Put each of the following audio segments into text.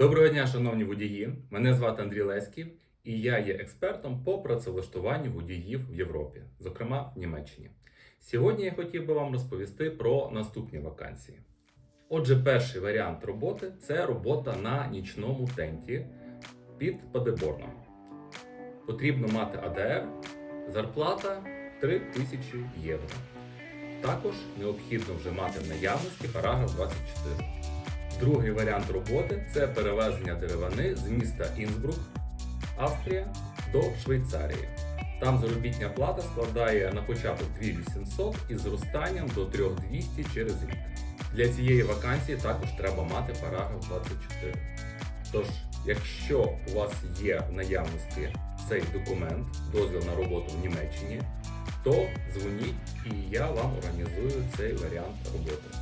Доброго дня, шановні водії! Мене звати Андрій Леськів, і я є експертом по працевлаштуванню водіїв в Європі, зокрема в Німеччині. Сьогодні я хотів би вам розповісти про наступні вакансії. Отже, перший варіант роботи це робота на нічному тенті під Падеборном. Потрібно мати АДР, зарплата 3000 євро. Також необхідно вже мати в наявності параграф 24. Другий варіант роботи це перевезення деревини з міста Інсбрук, Австрія до Швейцарії. Там заробітня плата складає на початок 2800 із зростанням до 3200 через рік. Для цієї вакансії також треба мати параграф 24. Тож, якщо у вас є в наявності цей документ, дозвіл на роботу в Німеччині, то дзвоніть і я вам організую цей варіант роботи.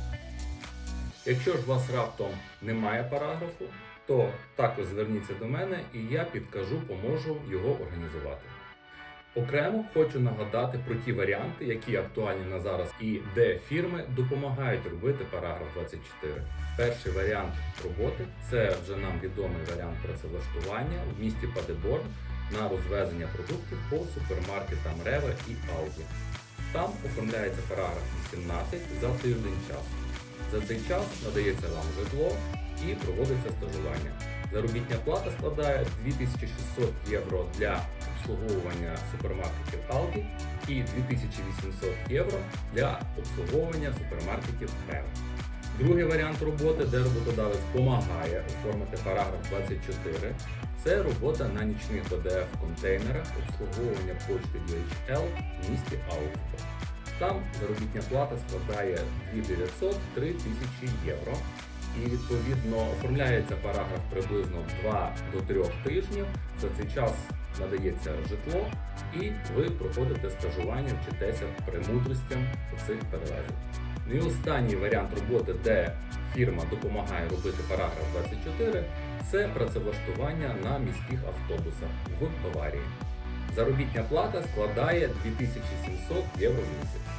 Якщо ж у вас раптом немає параграфу, то також зверніться до мене і я підкажу, поможу його організувати. Окремо хочу нагадати про ті варіанти, які актуальні на зараз, і де фірми допомагають робити параграф 24. Перший варіант роботи це вже нам відомий варіант працевлаштування в місті Падеборн на розвезення продуктів по супермаркетам Рева і Алді. Там оформляється параграф 18 за тиждень часу. За цей час надається вам житло і проводиться стажування. Заробітня плата складає 2600 євро для обслуговування супермаркетів Aldi і 2800 євро для обслуговування супермаркетів Rewe. Другий варіант роботи, де роботодавець допомагає оформити параграф 24, це робота на нічних ОДФ контейнерах обслуговування почти DHL в місті Аугсбург. Там заробітня плата складає 2900 3000 євро. І відповідно оформляється параграф приблизно 2 до 3 тижнів. За цей час надається житло, і ви проходите стажування, вчитеся премудростям цих перевезень. Ну і останній варіант роботи, де фірма допомагає робити параграф 24, це працевлаштування на міських автобусах в Баварії. Заробітня плата складає 2700 євро в місяць.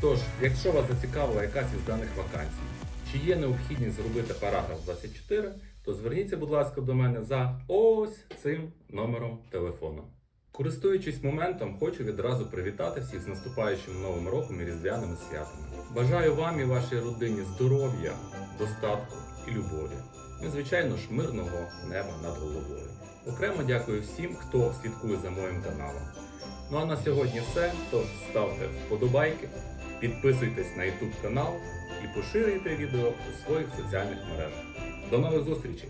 Тож, якщо вас зацікавила якась із даних вакансій, чи є необхідність зробити параграф 24, то зверніться, будь ласка, до мене за ось цим номером телефону. Користуючись моментом, хочу відразу привітати всіх з наступаючим новим роком і різдвяними святами. Бажаю вам і вашій родині здоров'я, достатку і любові. І, звичайно ж, мирного неба над головою. Окремо дякую всім, хто слідкує за моїм каналом. Ну а на сьогодні все. Тож ставте вподобайки, підписуйтесь на YouTube канал і поширюйте відео у своїх соціальних мережах. До нових зустрічей!